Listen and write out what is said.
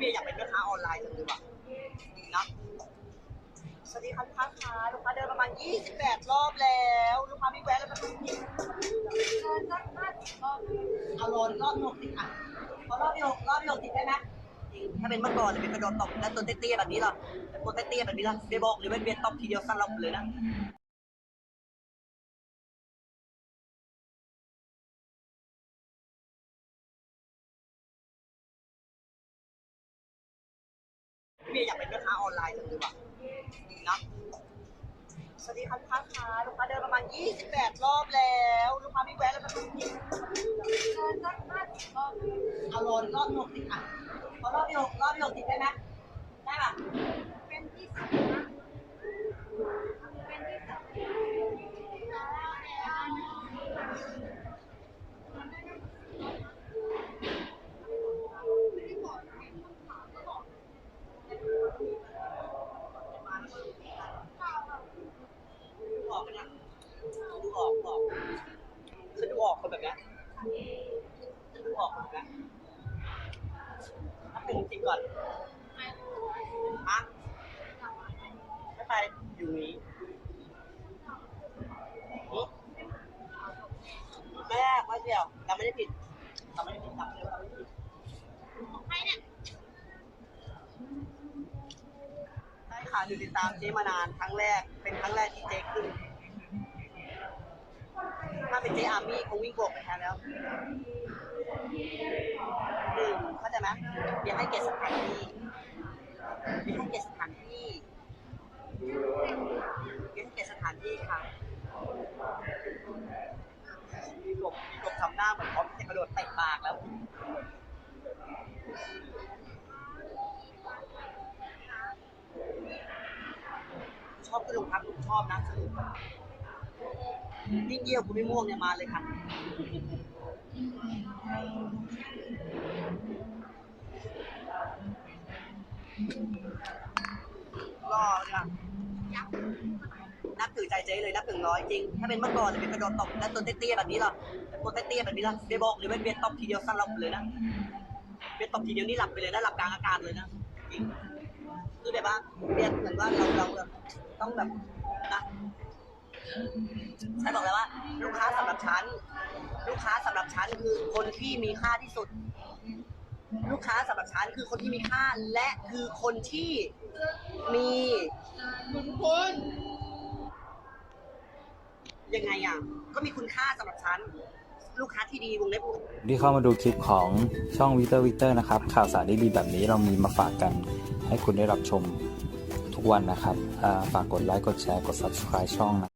เมียอยากเป็นแม่ค้าออนไลน์จังเลยว่ะนะสวัสดีค่ะลูกค้าค่ะลูกค้าเดินประมาณ 28 รอบแล้ว ลูกค้าไม่แวะแล้วมันเอาโลนรอบที่หกสิบอะพอรอบที่หกรอบที่หกสิบได้ไหมถ้าเป็นเมื่อก่อนจะเป็นกระโดดตบแล้วตัวเตี้ยๆแบบนี้หรอแต่ตัวเตี้ยๆแบบนี้ล่ะเบบอกหรือเป็นเบียตบทีเดียวสลบเลยนะ เมียอยากเป็นแม่ค้าออนไลน์จังเลยว่ะนะสวัสดีค่ะลูกค้าค่ะลูกค้าเดินประมาณ 28 รอบแล้ว ลูกค้าไม่แวะแล้วมันเอาโลนรอบที่หกสิบอะพอรอบที่หกรอบที่หกสิบได้ไหมได้ป่ะดูออกกันนะดูออกออกฉันดูออกคนแบบเนี้ยฉันดูออกคน แบบเนี้ยนับหนึ่งถึงสิบก่อนฮะไม่ไป อยู่นี้นี่แม่ไม่เดียวเราไม่ได้ผิดเราไม่ได้ผิดจำเลยว่าเราไม่ได้ผิดใช่ค่ะดูติดตามเจ๊มานานครั้งแรก เป็นครั้งแรกที่เจ๊ขึ้น ถ้าเป็นเจ๊อาร์มี่คงวิ่งโบกไปแทนแล้ว หนึ่งเข้าใจไหมเดี๋ยวให้เกียรติสถานที่เดี๋ยวให้เกียรติสถานที่เดี๋ยวให้เกียรติสถานที่ค่ะมีกบมีกบทำหน้าเหมือนพร้อมจะกระโดดเตะปากแล้วชอบขึ้นโรงพักผมชอบนะสนุกนี่เกี่ยวคุณไม่ม่วงเนี่ยมาเลยค่ะ รอเลยค่ะนับถือใจเจ๊เลยนับถึงร้อยจริง ถ้าเป็นเมื่อก่อนจะเป็นกระโดดตบแล้วตัวเตี้ยๆแบบนี้หรอตัวเตี้ยๆแบบนี้ล่ะเบบอกหรือเป็นเบียตบทีเดียวสลบเลยนะเบียตบทีเดียวนี่หลับไปเลยนะหลับกลางอากาศเลยนะจริงคือแบบว่าเรียเหมือนว่าเราเราแบบต้องแบบนะ ฉันบอกแล้วว่า ลูกค้าสำหรับฉัน ลูกค้าสำหรับฉันคือคนที่มีค่าที่สุด ลูกค้าสำหรับฉันคือคนที่มีค่าและคือคนที่มีคุณยังไงอะก็มีคุณค่าสำหรับฉันลูกค้าที่ดีวงเล็บที่เข้ามาดูคลิปของช่องวิเตอร์วิเตอร์นะครับ ข่าวสารดีๆแบบนี้เรามีมาฝากกันให้คุณได้รับชมทุกวันนะครับอ่าฝากกดไลค์ กดแชร์ กด subscribe ช่องนะ